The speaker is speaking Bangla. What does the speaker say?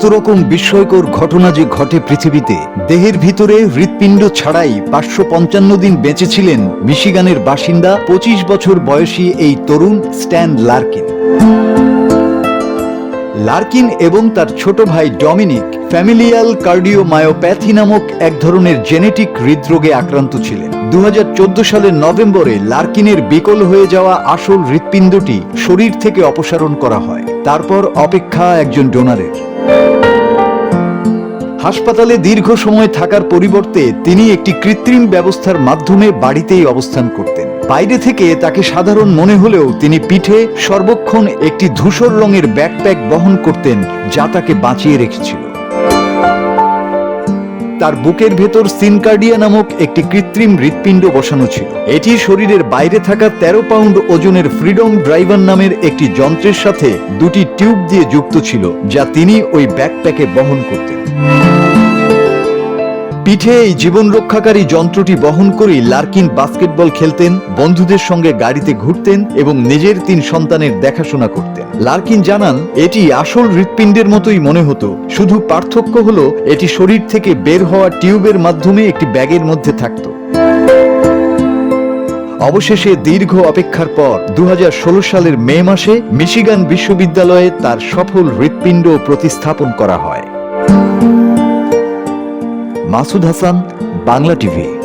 কত রকম বিস্ময়কর ঘটনা যে ঘটে পৃথিবীতে, দেহের ভিতরে হৃৎপিণ্ড ছাড়াই পাঁচশো পঞ্চান্ন দিন বেঁচেছিলেন মিশিগানের বাসিন্দা পঁচিশ বছর বয়সী এই তরুণ স্ট্যান লার্কিন। লার্কিন এবং তার ছোট ভাই ডমিনিক ফ্যামিলিয়াল কার্ডিওমায়োপ্যাথি নামক এক ধরনের জেনেটিক হৃদরোগে আক্রান্ত ছিলেন। দু হাজার চোদ্দ সালের নভেম্বরে লার্কিনের বিকল হয়ে যাওয়া আসল হৃৎপিণ্ডটি শরীর থেকে অপসারণ করা হয়। তারপর অপেক্ষা একজন ডোনারের। হাসপাতালে দীর্ঘ সময় থাকার পরিবর্তে তিনি একটি কৃত্রিম ব্যবস্থার মাধ্যমে বাড়িতেই অবস্থান করতেন। বাইরে থেকে তাকে সাধারণ মনে হলেও তিনি পিঠে, সর্বক্ষণ একটি ধূসর রঙের ব্যাকপ্যাক বহন করতেন যা তাকে বাঁচিয়ে রেখেছিল। তার বুকের ভেতর সিনকার্ডিয়া নামক একটি কৃত্রিম হৃৎপিণ্ড বসানো ছিল। এটি শরীরের বাইরে থাকা তেরো পাউন্ড ওজনের ফ্রিডম ড্রাইভার নামের একটি যন্ত্রের সাথে দুটি টিউব দিয়ে যুক্ত ছিল, যা তিনি ওই ব্যাকপ্যাকে বহন করতেন। পিঠে এই জীবন রক্ষাকারী যন্ত্রটি বহন করেই লার্কিন বাস্কেটবল খেলতেন, বন্ধুদের সঙ্গে গাড়িতে ঘুরতেন এবং নিজের তিন সন্তানের দেখাশোনা করতেন। লার্কিন জানান, এটি আসল হৃৎপিণ্ডের মতোই মনে হতো। শুধু পার্থক্য হলো, এটি শরীর থেকে বের হওয়া টিউবের মাধ্যমে একটি ব্যাগের মধ্যে থাকত। অবশেষে দীর্ঘ অপেক্ষার পর দু হাজার ষোলো সালের মে মাসে মিশিগান বিশ্ববিদ্যালয়ে তার সফল হৃৎপিণ্ড প্রতিস্থাপন করা হয়। মাসুদ হাসান বাংলা টিভি।